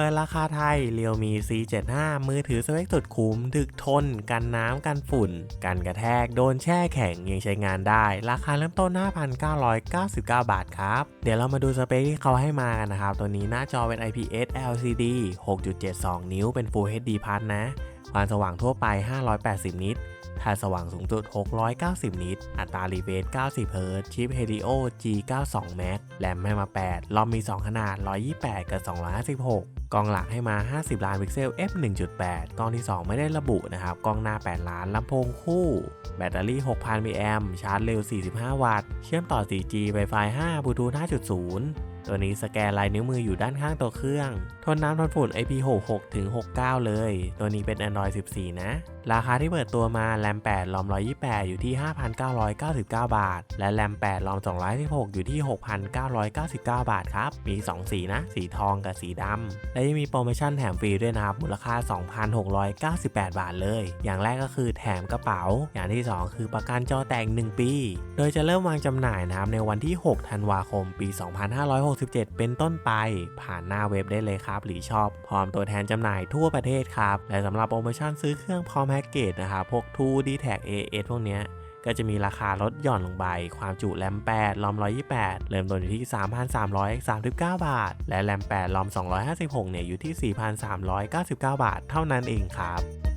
เปิดราคาไทยเรียวมี C75 มือถือสเปคสุดคุ้มถึกทน กันน้ำกันฝุ่น กันกระแทก โดนแช่แข็งยังใช้งานได้ ราคาเริ่มต้น 5,999 บาทครับ เดี๋ยวเรามาดูสเปคที่เขาให้มากันนะครับ ตัวนี้หน้าจอเป็น IPS LCD 6.72 นิ้วเป็น Full HD Plus นะความสว่างทั่วไป 580 นิตถ้าสว่างสูงสุด 690 นิต อัตรารีเฟรช90 เฮิร์ตชิป Helio G92 Max แรมให้มา 8 รอมมี 2 ขนาด 128 กับ 256 กล้องหลักให้มา 50 ล้านพิกเซล f 1.8 กล้องที่ 2 ไม่ได้ระบุนะครับ กล้องหน้า 8 ล้าน ลำโพงคู่ แบตเตอรี่ 6,000มิลลิแอมชาร์จเร็ว 45 วัตต์ เชื่อมต่อ 4G Wi-Fi 5บลูทูธ5.0 ตัวนี้สแกนลายนิ้วมืออยู่ด้านข้างตัวเครื่อง ทนน้ำทนฝุ่น IP66 ถึง 69 เลย ตัวนี้เป็น Android 14 นะ ราคาที่เปิดตัวมาแรม8รอม128 อยู่ที่ 5,999 บาท และแรม8รอม216 อยู่ที่ 6,999 บาทครับ มี 2 สีนะ สีทองกับสีดำ และยังมีโปรโมชั่นแถมฟรีด้วยนะครับ มูลค่า 2,698 บาทเลย อย่างแรกก็คือแถมกระเป๋า อย่างที่ 2 คือประกันจอแต่ง1ปี โดยจะเริ่มวางจำหน่ายนะครับในวันที่ 6 ธันวาคม ปี2567 เป็นต้นไป ผ่านหน้าเว็บได้เลยครับหรือชอบพร้อมตัวแทนจำหน่ายทั่วประเทศครับ และสำหรับโปรโมชั่นซื้อเครื่องพร้อมแพ็กเกจนะครับพวก2 d t a c AS พวกเนี้ยก็จะมีราคาลดหย่อนลงไป ความจุแรม8ลอม 128 เริ่มต้นอยู่ที่ 3,339 บาท และแรม8ลอม 256 เนี่ยอยู่ที่ 4,399 บาท เท่านั้นเองครับ